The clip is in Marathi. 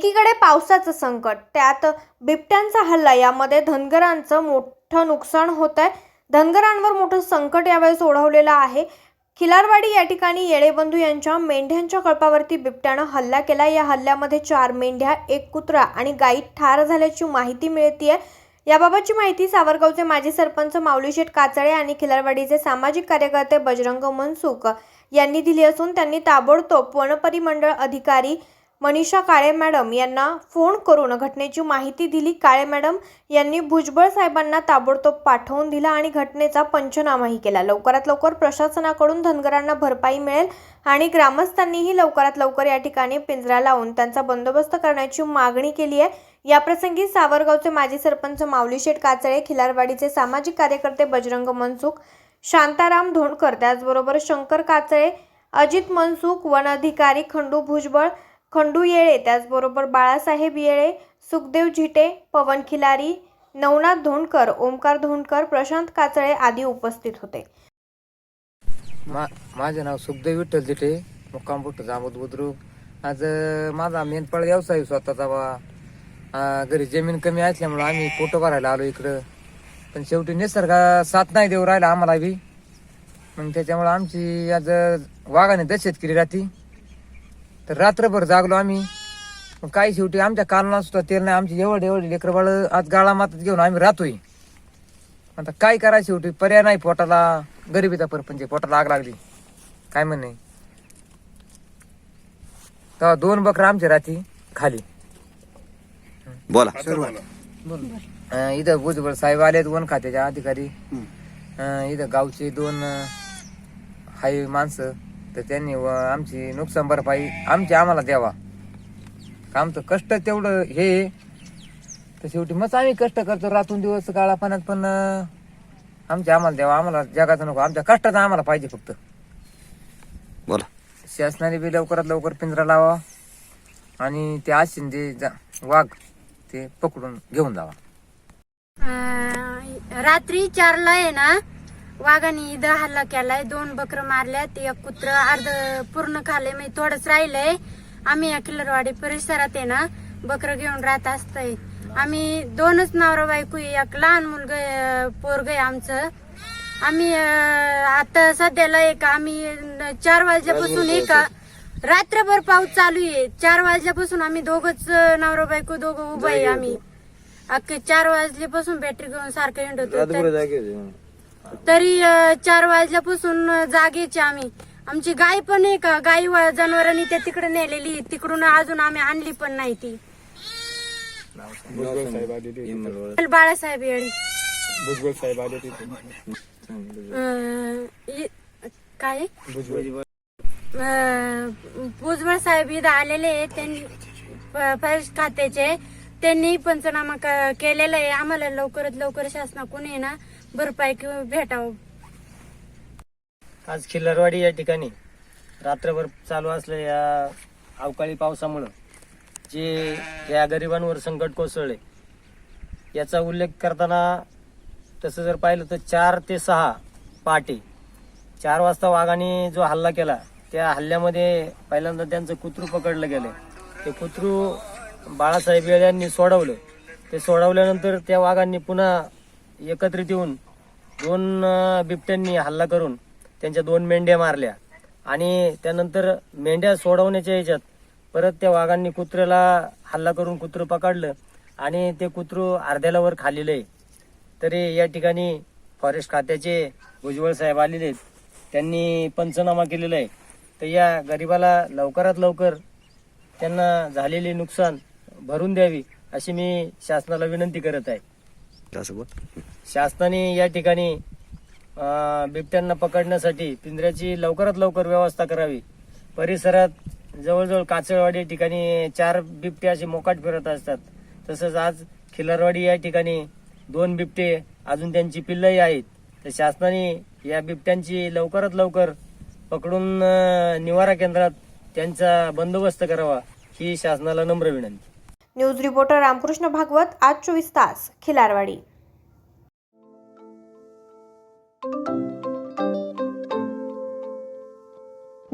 एकीकडे पावसाचं संकट त्यात बिबट्यांचा हल्ला यामध्ये धनगरांचं मोठं नुकसान होत आहे धनगरांवर मोठं संकट यावेळेस ओढवलेलं आहे. खिलारवाडी या ठिकाणी येळेबंधू यांच्या मेंढ्यांच्या कळपावरती बिबट्यानं हल्ला केला. या हल्ल्यामध्ये चार मेंढ्या एक कुत्रा आणि गाई ठार झाल्याची माहिती मिळतीये. याबाबतची माहिती सावरगावचे माजी सरपंच माऊलीशेठ काचळे आणि खिलारवाडीचे सामाजिक कार्यकर्ते बजरंग मनसुख यांनी दिली असून त्यांनी ताबडतोब वनपरिमंडळ अधिकारी मनीषा काळे मॅडम यांना फोन करून घटनेची माहिती दिली. काळे मॅडम यांनी भुजबळ साहेबांना ताबडतोब पाठवून दिला आणि घटनेचा पंचनामाही केला. लवकरात लवकर प्रशासनाकडून धनगरांना भरपाई मिळेल आणि ग्रामस्थांनीही लवकरात लवकर या ठिकाणी पिंजरा लावून त्यांचा बंदोबस्त करण्याची मागणी केली आहे. याप्रसंगी सावरगावचे माजी सरपंच माऊलीशेठ काचळे खिलारवाडीचे सामाजिक कार्यकर्ते बजरंग मनसुख शांताराम धोंडकर त्याचबरोबर शंकर काचळे अजित मनसुख वन अधिकारी खंडू भुजबळ खंडू येळे त्याचबरोबर बाळासाहेब येळे सुखदेव झिटे पवन खिलारी नवनाथ धोंडकर ओमकार धोंडकर प्रशांत काचळे आदी उपस्थित होते. मा माझे नाव सुखदेव विठ्ठल जिटे मुक्काम पुट्ट जामोद बुद्रुक. आज अं, माझा मेनपाळ व्यवसाय आहे स्वतःचा बा. अं, घरी जमीन कमी असल्यामुळं आम्ही फोटो भरायला आलो इकडं. पण शेवटी निसर्ग साथ नाही देऊ राहिला आम्हाला बी. मग त्याच्यामुळं आमची आज वाघाने दशेत केली राहती. तर रात्रभर जागलो आम्ही. मग काही शेवटी आमच्या कालना सुद्धा तेल नाही आमची एवढे एवढे लेकरं बाळ आज गाळा मातात घेऊन आम्ही राहतोय. आता काय करायचं शेवटी? पर्याय नाही पोटाला. गरिबीचा परपंच पोटाला आग लागली. काय म्हणणे तेव्हा दोन बकरं आमच्या राहती खाली. बोला. अं, इथं भुजबळ साहेब आलेत वन खात्याचे अधिकारी. अं, इथं गावचे दोन अं, हाय माणसं. तर त्यांनी व आमची नुकसान भरपाई आमची आम्हाला द्यावा. आमचं कष्ट तेवढं हे. तर शेवटी मग आम्ही कष्ट करतो. रातून दिवस काळा पाण्यात पण आमच्या आम्हाला द्यावा. आम्हाला जगाचं नको. आमच्या कष्टाचं आम्हाला पाहिजे फक्त. बोला. शासनाने बी लवकरात लवकर पिंजरा लावा आणि ते आशिन जे जा- वाघ ते पकडून घेऊन जावा. अं, रात्री चारला आहे ना वाघाने इथं हल्ला केलाय. दोन बकर मारल्यात एक कुत्र अर्ध पूर्ण खाले म्हणजे थोडंच राहिलंय. आम्ही या किल्लरवाडी परिसरात आहे ना बकर घेऊन राहत असतंय. आम्ही दोनच नवरा बायको. एक लहान मुलगा पोरग आहे आमचं. आम्ही आता सध्याला एक आम्ही चार वाजल्यापासून एक रात्रभर पाऊस चालू आहे. चार वाजल्यापासून आम्ही दोघच नवरा बायको दोघं उभं आहे आम्ही. अख्खे चार वाजल्यापासून बॅटरी घेऊन सारखं हिंडतो तरी चार वाजल्यापासून जागेचे आम्ही. आमची गाय पण आहे का? गाई व- जनावरांनी त्या तिकडे नेलेली. तिकडून अजून आम्ही आणली पण नाही ती. बाळासाहेब येळी भुजबळ साहेब आले तिथे काय? भुजबळ साहेब इथं आलेले आहे त्यांनी फॉरेस्ट खात्याचे. त्यांनी पंचनामा केलेला आहे. आम्हाला लवकरात लवकर शासनाकडून आहे ना भरपाई किंवा भेटावं. आज खिल्लारवाडी या ठिकाणी रात्रभर चालू असलेल्या या अवकाळी पावसामुळं जे या गरिबांवर संकट कोसळले याचा उल्लेख करताना तसं जर पाहिलं तर चार ते सहा पहाटे चार वाजता वाघाने जो हल्ला केला त्या हल्ल्यामध्ये पहिल्यांदा त्यांचं कुत्रू पकडलं गेलं. ते कुत्रू बाळासाहेब यांनी सोडवलं. ते सोडवल्यानंतर त्या वाघांनी पुन्हा एकत्रित येऊन दोन बिबट्यांनी हल्ला करून त्यांच्या दोन मेंढ्या मारल्या. आणि त्यानंतर मेंढ्या सोडवण्याच्या ह्याच्यात परत त्या वाघांनी कुत्र्याला हल्ला करून कुत्रं पकडलं आणि ते कुत्रू अर्ध्याला वर खालेलं. आहे तरी या ठिकाणी फॉरेस्ट खात्याचे भुजबळ साहेब आलेले आहेत. त्यांनी पंचनामा केलेला आहे. तर या गरिबाला लवकरात लवकर त्यांना झालेले नुकसान भरून द्यावी अशी मी शासनाला विनंती करत आहे. शासनाने या ठिकाणी बिबट्यांना पकडण्यासाठी पिंजऱ्याची लवकरात लवकर व्यवस्था करावी. परिसरात जवळजवळ काचळवाडी ठिकाणी चार बिबटे असे मोकाट फिरत असतात. तसंच आज खिलारवाडी या ठिकाणी दोन बिबटे अजून त्यांची पिल्लही आहेत. तर शासनाने या बिबट्यांची लवकरात लवकर पकडून निवारा केंद्रात त्यांचा बंदोबस्त करावा ही शासनाला नम्र विनंती. न्यूज रिपोर्टर रामकृष्ण भागवत आज चोवीस तास खिलारवाडी.